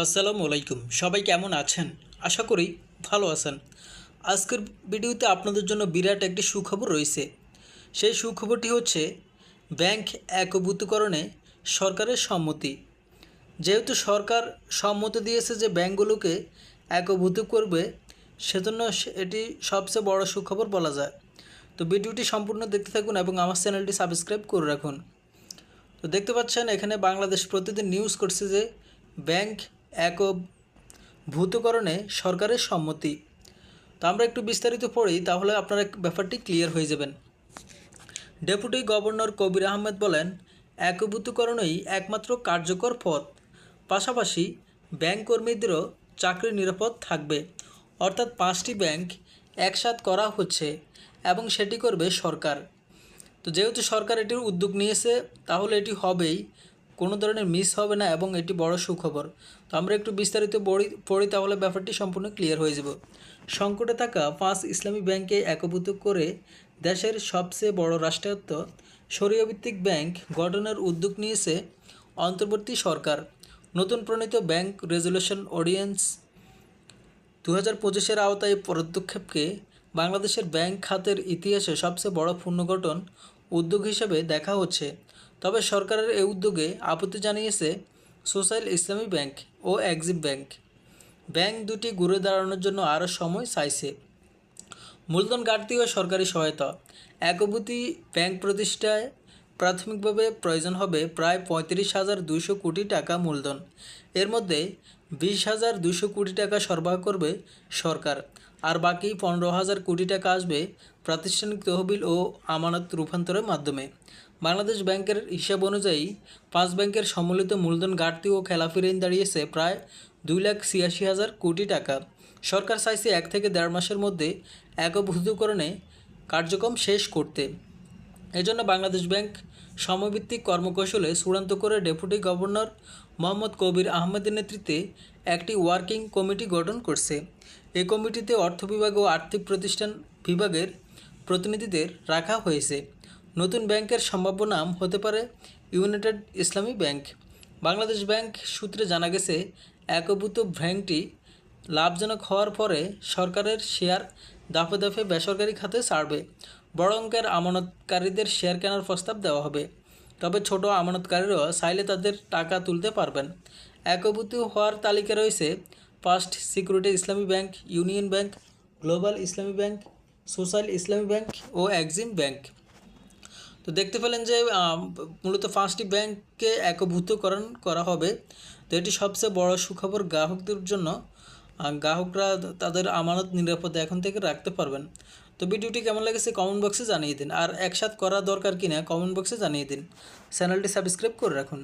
আসসালামু আলাইকুম। সবাই কেমন আছেন? আশা করি ভালো আছেন। আজকের ভিডিওতে আপনাদের জন্য বিরাট একটি সুখবর রয়েছে। সেই সুখবরটি হচ্ছে, ব্যাংক একভূতকরণে সরকারের সম্মতি। যেহেতু সরকার সম্মতি দিয়েছে যে ব্যাংকগুলোকে একভূত করবে, সেজন্য এটি সবচেয়ে বড় সুখবর বলা যায়। তো ভিডিওটি সম্পূর্ণ দেখতে থাকুন এবং আমার চ্যানেলটি সাবস্ক্রাইব করে রাখুন। তো দেখতে পাচ্ছেন, এখানে বাংলাদেশ প্রতিদিন নিউজ করছে যে, ব্যাংক একভূতকরণে সরকারের সম্মতি। তো আমরা একটু বিস্তারিত পড়ি, তাহলে আপনারা ব্যাপারটি ক্লিয়ার হয়ে যাবেন। ডেপুটি গভর্নর কবির আহমেদ বলেন একভূতকরণই একমাত্র কার্যকর পথ। পাশাপাশি ব্যাংক কর্মীদেরও চাকরি নিরাপদ থাকবে। অর্থাৎ পাঁচটি ব্যাংক একসাথ করা হচ্ছে এবং সেটি করবে সরকার। তো যেহেতু সরকার এটির উদ্যোগ নিয়েছে, তাহলে এটি হবেই কোনো ধরনের মিস হবে না এবং এটি বড় সুখবর। তো আমরা একটু বিস্তারিত পড়ি তাহলে ব্যাপারটি সম্পূর্ণ ক্লিয়ার হয়ে যাব। সংকটে থাকা পাঁচ ইসলামী ব্যাংকে একভূত করে দেশের সবচেয়ে বড় রাষ্ট্রায়ত্ত সরিয়াভিত্তিক ব্যাংক গঠনের উদ্যোগ নিয়েছে অন্তর্বর্তী সরকার। নতুন প্রণীত ব্যাংক রেজুলেশন অডিয়েন্স দু হাজার পঁচিশের আওতায় পদক্ষেপকে বাংলাদেশের ব্যাংক খাতের ইতিহাসে সবচেয়ে বড় পুনর্গঠন উদ্যোগ হিসেবে দেখা হচ্ছে। তবে সরকারের এই উদ্যোগে আপত্তি জানিয়েছে সোশ্যাল ইসলামী ব্যাংক ও এক্সিম ব্যাংক। ব্যাংক দুটি ঘুরে দাঁড়ানোর জন্য আরও সময় চাইছে। মূলধন ঘাটতি ও সরকারি সহায়তা। একভূতি ব্যাংক প্রতিষ্ঠায় প্রাথমিকভাবে প্রয়োজন হবে প্রায় পঁয়ত্রিশ হাজার দুইশো কোটি টাকা মূলধন। এর মধ্যে বিশ হাজার দুইশো কোটি টাকা সরবরাহ করবে সরকার। আর বাকি পনেরো হাজার কোটি টাকা আসবে প্রাতিষ্ঠানিক তহবিল ও আমানত রূপান্তরের মাধ্যমে। বাংলাদেশ ব্যাংকের হিসাব অনুযায়ী পাঁচ ব্যাংকের সম্মিলিত মূলধন ঘাটতি ও খেলাফি ঋণ দাঁড়িয়েছে প্রায় দুই লাখ ছিয়াশি হাজার কোটি টাকা। সরকার চাইছে এক থেকে দেড় মাসের মধ্যে একভূতকরণে কার্যক্রম শেষ করতে। এজন্য বাংলাদেশ ব্যাংক সমভিত্তিক কর্মকৌশলে চূড়ান্ত করে ডেপুটি গভর্নর মোহাম্মদ কবির আহমেদের নেতৃত্বে একটি ওয়ার্কিং কমিটি গঠন করছে। এই কমিটিতে অর্থ বিভাগ ও আর্থিক প্রতিষ্ঠান বিভাগের প্রতিনিধিদের রাখা হয়েছে। নতুন ব্যাংকের সম্ভাব্য নাম হতে পারে ইউনাইটেড ইসলামী ব্যাংক। বাংলাদেশ ব্যাংক সূত্রে জানা গেছে, একভূত ব্যাংকটি লাভজনক হওয়ার পরে সরকারের শেয়ার দাফে দাফে বেসরকারি খাতে ছাড়বে। বড় অঙ্কের আমানতকারীদের শেয়ার কেনার প্রস্তাব দেওয়া হবে। তবে ছোট আমানতকারীরাও চাইলে তাদের টাকা তুলতে পারবেন। একভূত হওয়ার তালিকা রয়েছে First Security Islami Bank, Union Bank, Global Islami Bank, Social Islami Bank ও এক্সিম ব্যাংক। তো দেখতে পেলেন যে মূলত পাঁচটি ব্যাংককে একভূতকরণ করা হবে। তো এটি সবচেয়ে বড় সুখবর গ্রাহকদের জন্য। গ্রাহকরা তাদের আমানত নিরাপদে এখন থেকে রাখতে পারবেন। তো ভিডিওটি কেমন লেগেছে কমেন্ট বক্সে জানিয়ে দিন। আর একসাথ করা দরকার কিনা কমেন্ট বক্সে জানিয়ে দিন। চ্যানেলটি সাবস্ক্রাইব করে রাখুন।